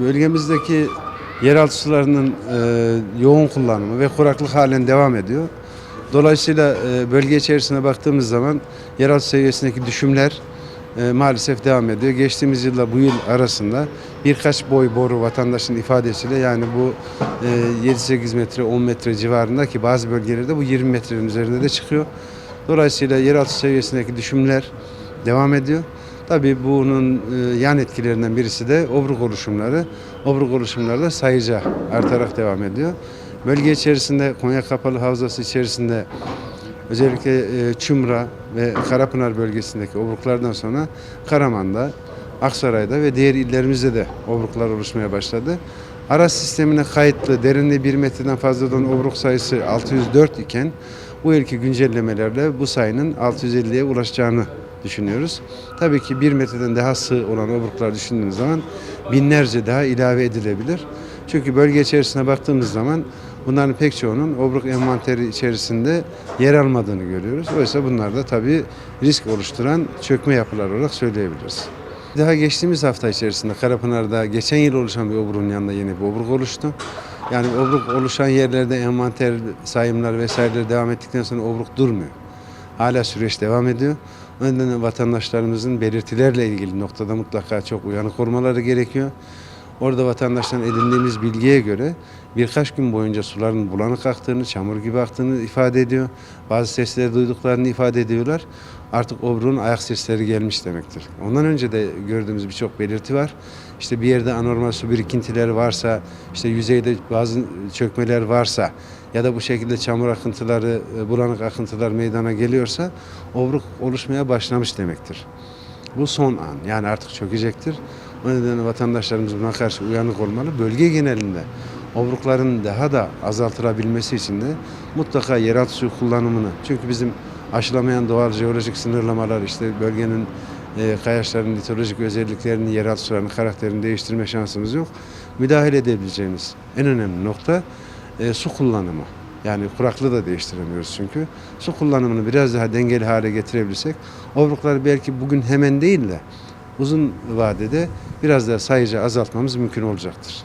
Bölgemizdeki yeraltı sularının e, yoğun kullanımı ve kuraklık halen devam ediyor. Dolayısıyla e, bölge içerisine baktığımız zaman yeraltı seviyesindeki düşümler e, maalesef devam ediyor. Geçtiğimiz yılla bu yıl arasında birkaç boy boru vatandaşın ifadesiyle yani bu e, 7-8 metre 10 metre civarında ki bazı bölgelerde bu 20 metrenin üzerinde de çıkıyor. Dolayısıyla yeraltı seviyesindeki düşümler devam ediyor. Tabii bunun e, yan etkilerinden birisi de obruk oluşumları. Obruk oluşumları da sayıca artarak devam ediyor. Bölge içerisinde Konya Kapalı Havzası içerisinde özellikle e, Çumra ve Karapınar bölgesindeki obruklardan sonra Karaman'da, Aksaray'da ve diğer illerimizde de obruklar oluşmaya başladı. Aras sistemine kayıtlı derinliği 1 metreden fazla olan obruk sayısı 604 iken bu yılki güncellemelerle bu sayının 650'ye ulaşacağını düşünüyoruz. Tabii ki 1 metreden daha sığ olan obruklar düşündüğümüz zaman binlerce daha ilave edilebilir. Çünkü bölge içerisine baktığımız zaman bunların pek çoğunun obruk envanteri içerisinde yer almadığını görüyoruz. Oysa bunlar da tabii risk oluşturan çökme yapılar olarak söyleyebiliriz. Daha geçtiğimiz hafta içerisinde Karapınar'da geçen yıl oluşan bir obruğun yanında yeni bir obruk oluştu. Yani obruk oluşan yerlerde envanter sayımlar vesaireler devam ettikten sonra obruk durmuyor. Hala süreç devam ediyor. O nedenle vatandaşlarımızın belirtilerle ilgili noktada mutlaka çok uyanık olmaları gerekiyor. Orada vatandaştan edindiğimiz bilgiye göre birkaç gün boyunca suların bulanık aktığını, çamur gibi aktığını ifade ediyor. Bazı sesleri duyduklarını ifade ediyorlar. Artık obruğun ayak sesleri gelmiş demektir. Ondan önce de gördüğümüz birçok belirti var. İşte bir yerde anormal su birikintileri varsa, işte yüzeyde bazı çökmeler varsa ya da bu şekilde çamur akıntıları, e, bulanık akıntılar meydana geliyorsa obruk oluşmaya başlamış demektir. Bu son an. Yani artık çökecektir. O nedenle vatandaşlarımız buna karşı uyanık olmalı. Bölge genelinde obrukların daha da azaltılabilmesi için de mutlaka yeraltı suyu kullanımını çünkü bizim aşılamayan doğal jeolojik sınırlamalar işte bölgenin e, kayaçların litolojik özelliklerini, yeraltı sularının karakterini değiştirme şansımız yok. Müdahale edebileceğimiz en önemli nokta e, su kullanımı. Yani kuraklığı da değiştiremiyoruz çünkü. Su kullanımını biraz daha dengeli hale getirebilirsek obrukları belki bugün hemen değil de uzun vadede biraz daha sayıca azaltmamız mümkün olacaktır.